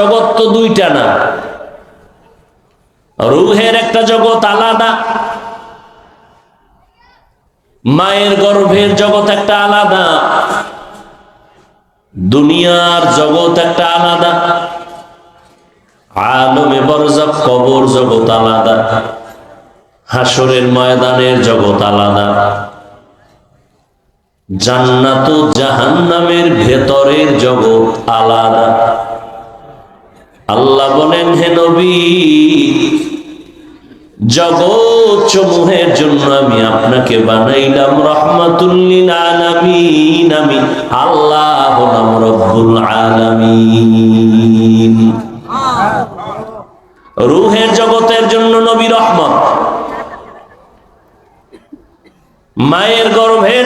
জগৎ তো দুইটা না। রুহের একটা জগৎ আলাদা। মায়ের গর্ভের জগৎ একটা আলাদা। দুনিয়ার জগৎ একটা আলাদা। আলমে বরজাব কবর জগৎ আলাদা। হাসরের ময়দানের জগৎ আলাদা। জান্নাত জাহান্নামের ভেতরের জগৎ আলাদা। আল্লাহ বলেন, হে নবী জগৎ সমূহের জন্য আমি আপনাকে বানাইলাম রহমাতুল্লিল আলামিন। আমি আল্লাহ হলাম রব্বুল আলামিন। রুহের জগতের জন্য নবী রহমত। মায়ের গর্ভের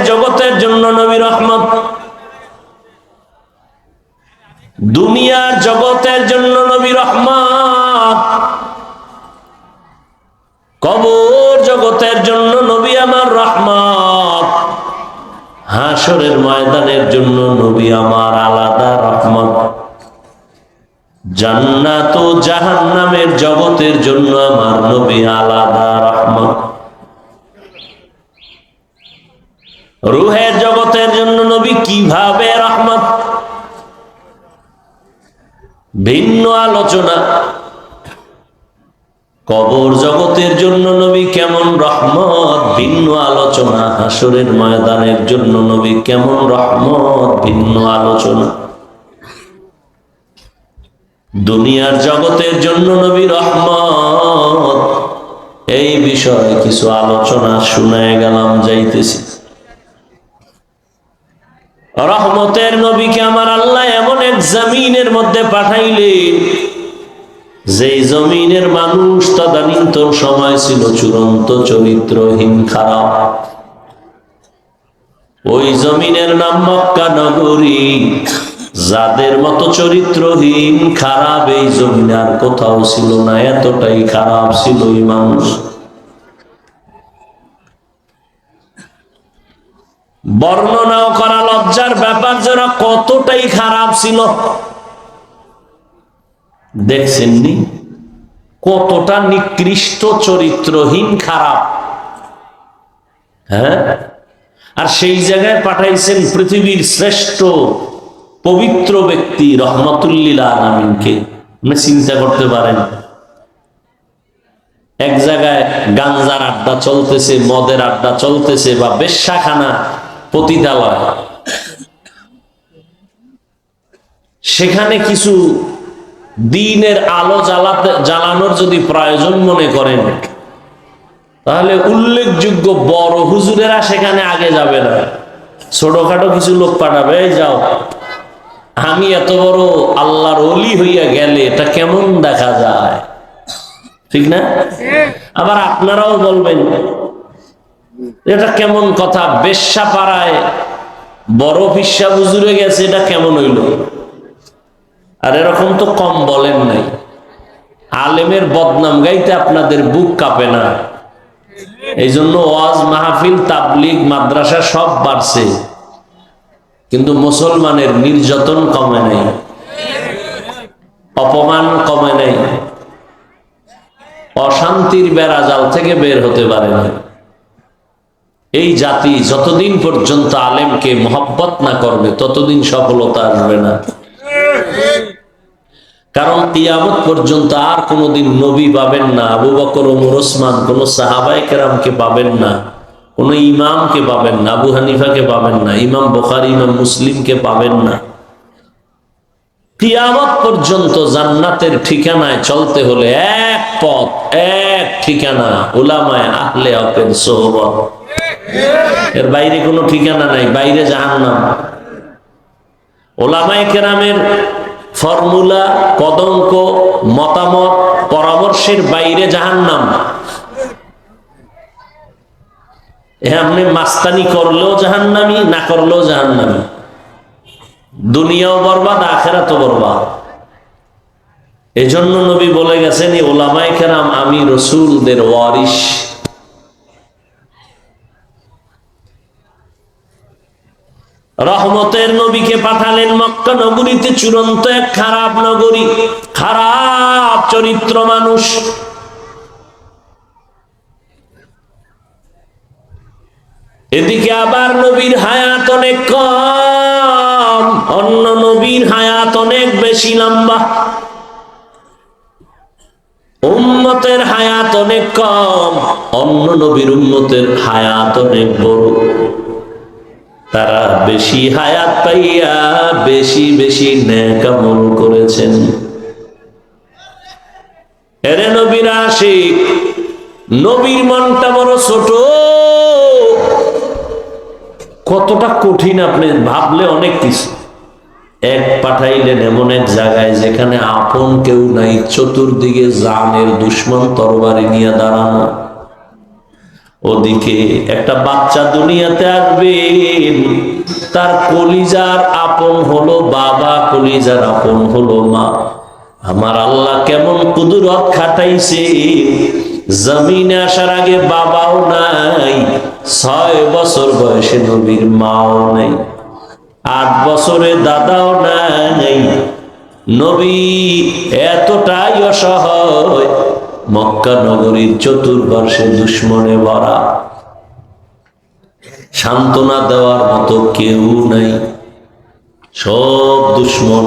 কবর জগতের জন্য নবী আমার রহমত। হাসরের ময়দানের জন্য নবী আমার আলাদা রহমত। জান্নাত ও জাহান্নামের জগতের জন্য আমার নবী আলাদা রহমত। রুহের জগতের জন্য নবী কীভাবে রহমত? ভিন্ন আলোচনা। কবর জগতের জন্য নবী কেমন রহমত? ভিন্ন আলোচনা। হাসরের ময়দানের জন্য নবী কেমন রহমত? ভিন্ন আলোচনা। দুনিয়ার জগতের জন্য নবী রহমত। এই বিষয়ে কিছু আলোচনা শুনে গেলাম, যাইতেছি। রহমতের নবীকে আমার আল্লাহ এমন এক জমিনের মধ্যে পাঠাইলেন যেই জমিনের মানুষ তদানীন্তন সময় ছিল চূড়ান্ত চরিত্রহীন, খারাপ। ওই জমিনের নাম মক্কা নগরী। যাদের মতো চরিত্রহীন, খারাপ, এই জমিন আর কোথাও ছিল না, এতটাই খারাপ ছিল এই মানুষ। বর্ণনাও করা লজ্জার ব্যাপার, যারা কতটাই খারাপ ছিল দেখছেননি? কতটা নিকৃষ্ট চরিত্রহীন খারাপ। হ্যাঁ? আর সেই জায়গায় পাঠাইছেন পৃথিবীর শ্রেষ্ঠ পবিত্র ব্যক্তি রহমতুল্লিল আপনি চিন্তা করতে পারেন, এক জায়গায় গাঞ্জার আড্ডা চলতেছে, মদের আড্ডা চলতেছে বা বেশ্যাখানা পতিতালয়। সেখানে কিছু দিনের আলো জ্বালাতে জ্বালানোর যদি প্রয়োজন মনে করেন, তাহলে উল্লেখযোগ্য বড় হুজুরেরা সেখানে আগে যাবে না। ছোটখাটো কিছু লোক পাঠাবে যাও, আমি এত বড় আল্লাহর অলি হইয়া গেলে এটা কেমন দেখা যায়? ঠিক না? আবার আপনারাও বলবেন, এটা কেমন কথা? বেশ্যা পাড়ায় বড় পিসা বুজুরে গেছে, এটা কেমন হইল? আর এরকম তো কম বলেন নাই। আলেমের বদনাম গাইতে আপনাদের বুক কাঁপে না। এই জন্য ওয়াজ, মাহফিল, তাবলিগ, মাদ্রাসা সব বাড়ছে। কিন্তু মুসলমানের নির্যাতন কমে নাই। অপমান কমে নাই। অশান্তির বেড়া জাল থেকে বের হতে পারে না। এই জাতি যতদিন পর্যন্ত আলেমকে মহব্বত না করবে, ততদিন সফলতা আসবে না। কারণ কিয়ামত পর্যন্ত আর কোনোদিন নবী পাবেন না, আবু বকর, ওমর, ওসমান, কোন সাহাবাই কেরামকে পাবেন না, কোন ইমামকে পাবেন না, আবু হানিফাকে পাবেন না, ইমাম বোখারি, ইমাম মুসলিমকে পাবেন না। কিয়ামত পর্যন্ত জান্নাতের ঠিকানায় চলতে হলে এক পথ, এক ঠিকানা ওলামায় আহলে হকের সোহবত। এর বাইরে কোনো ঠিকানা নাই, বাইরে জাহান্নাম। ওলামায় কেরামের ফর্মুলা কদঙ্ক মতামত, পরামর্শের বাইরে জাহান্নাম। আপনি মাস্তানি করলেও জাহান্নামি, না করলেও জাহান্নামি। দুনিয়াও বরবাদ আখেরা তো বরবাদ। এজন্য নবী বলে গেছেন ওলামাই কেরাম, আমি রসুলদের ওয়ারিস রহমতের নবীকে পাঠালেন মক্কা নগরীতে চূড়ান্ত এক খারাপ নগরী। খারাপ চরিত্র মানুষ। এদিকে আবার নবীর হায়াত অনেক কম, অন্য নবীর হায়াত অনেক বেশি লম্বা। উম্মতের হায়াত অনেক কম, অন্য নবীর উম্মতের হায়াত অনেক বড়। তারা বেশি হায়াত পাইয়া বেশি বেশি ন্যাকামল করেছেন। এরে নবীর আশিক, নবীর মনটা বড় ছোট। কতটা কঠিন আপনি ভাবলে অনেক কিছু। এক পাঠাইলেন এমন এক জায়গায় যেখানে আপন কেউ নাই, চতুর্দিকে জানের দুশ্মন তরবারি নিয়ে দাঁড়ানো। ওদিকে একটা বাচ্চা দুনিয়াতে আসবেন তার কলিজার আপন হলো বাবা, কলিজার আপন হলো মা। আমার আল্লাহ কেমন কুদুরত খাটাইছে। জমিনে আসার আগে বাবাও নাই, ছয় বছর বয়সে নবীর মাও নাই, আট বছরে দাদাও নাই। নবী এতটাই অসহায়, মক্কা নগরীর চতুর্পার্শ্বে দুশ্মনে ভরা। সান্ত্বনা দেওয়ার মতো কেউ নাই। সব দুশ্মন,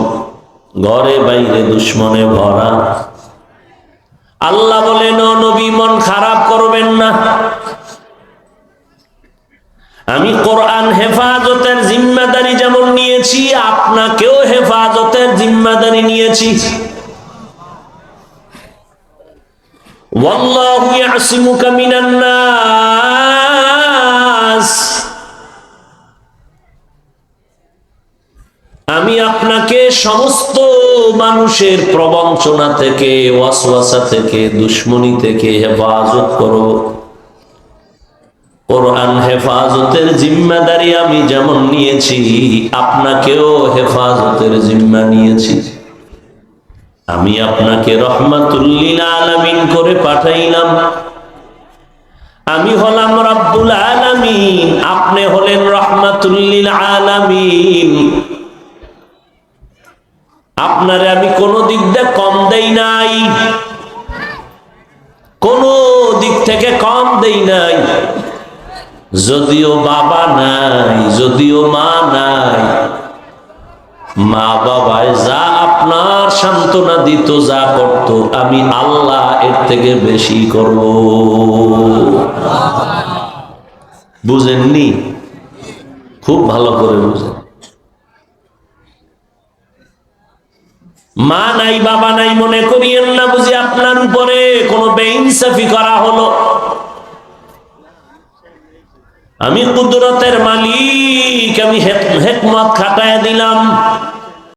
ঘরে বাইরে দুশ্মনে ভরা। আল্লাহ বলেন নবী, মন খারাপ করবেন না। আমি কোরআন হেফাজতের জিম্মাদারি যেমন নিয়েছি, আপনাকেও হেফাজতের জিম্মাদারি নিয়েছি। ইয়াসিমুকা মিনান নাস আমি আপনাকে সমস্ত মানুষের প্রবঞ্চনা থেকে, ওয়াসওয়াসা থেকে, দুশ্মনী থেকে হেফাজত করব কোরআন হেফাজতের জিম্মাদারি আমি যেমন নিয়েছি, আপনাকেও হেফাজতের জিম্মা নিয়েছি। আমি আপনাকে রহমাতুল্লিল আলামিন করে পাঠাইলাম। আমি হলাম রব্বুল আলামিন, আপনি হলেন রহমাতুল্লিল আলামিন। আপনারে আমি কোনো দিক দিয়ে কম দেই নাই। কোন দিক থেকে কম দেই নাই। যদিও বাবা নাই, যদিও মা নাই। মা বাবায় যা আপনার সান্ত্বনা দিত, যা করত, আমি আল্লাহ এর থেকে বেশি করব। বুঝেননি? খুব ভালো করে বুঝেন। মা নাই, বাবা নাই মনে করিয়েন না বুঝি আপনার উপরে কোনো বেইনসাফি করা হলো? আমি কুদরতের মালিক, আমি হেক- হেকমত খাটায় দিলাম।